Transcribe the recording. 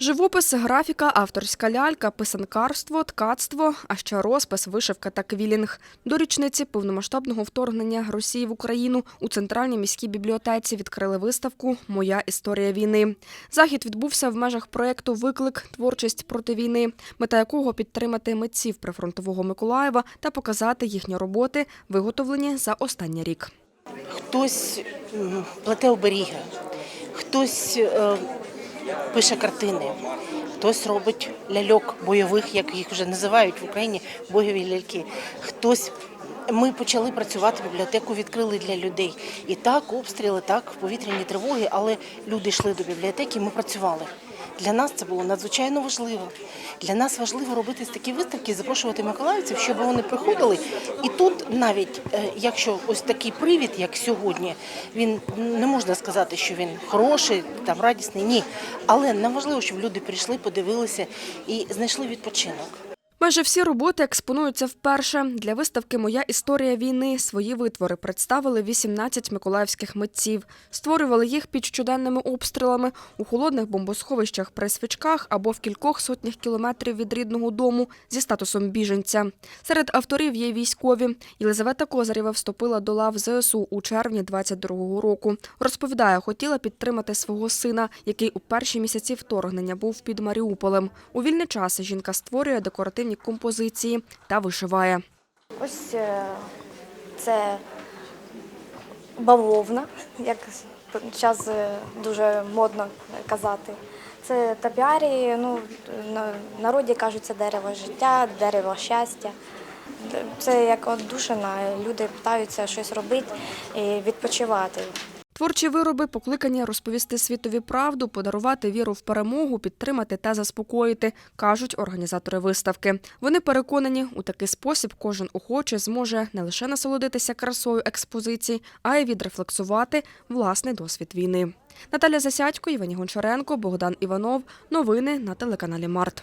Живопис, графіка, авторська лялька, писанкарство, ткацтво, а ще розпис, вишивка та квілінг. До річниці повномасштабного вторгнення Росії в Україну у центральній міській бібліотеці відкрили виставку Моя історія війни. Захід відбувся в межах проєкту Виклик творчість проти війни, мета якого підтримати митців прифронтового Миколаєва та показати їхні роботи, виготовлені за останній рік. Хтось м, плете оберіги, хтось е, пише картини, хтось робить ляльок бойових, як їх вже називають в Україні, бойові ляльки. Хтось ми почали працювати, бібліотеку відкрили для людей. І так, обстріли, так, повітряні тривоги, але люди йшли до бібліотеки, ми працювали. Для нас це було надзвичайно важливо. Для нас важливо робити такі виставки, запрошувати миколаївців, щоб вони приходили. І тут навіть е, якщо ось такий привід, як сьогодні, він не можна сказати, що він хороший, там радісний, ні. Але нам важливо, щоб люди прийшли, подивилися і знайшли відпочинок. Майже всі роботи експонуються вперше. Для виставки Моя історія війни свої витвори представили 18 миколаївських митців. Створювали їх під щоденними обстрілами у холодних бомбосховищах при свічках або в кількох сотнях кілометрів від рідного дому зі статусом біженця. Серед авторів є військові. Єлизавета Козарєва вступила до лав ЗСУ у червні 22-го року. Розповідає, хотіла підтримати свого сина, який у перші місяці вторгнення був під Маріуполем. У вільний час жінка створює декоративні композиції та вишиває. Ось е, це бавовна, як зараз дуже модно казати. Це топіарії, ну, на народі кажуть, це дерево життя, дерево щастя. Це як одушина, люди питаються щось робити і відпочивати. Творчі вироби покликані розповісти світові правду, подарувати віру в перемогу, підтримати та заспокоїти, кажуть організатори виставки. Вони переконані, у такий спосіб кожен охоче зможе не лише насолодитися красою експозиції, а й відрефлексувати власний досвід війни. Наталя Засядько, Івані Гончаренко, Богдан Іванов. Новини на телеканалі Март.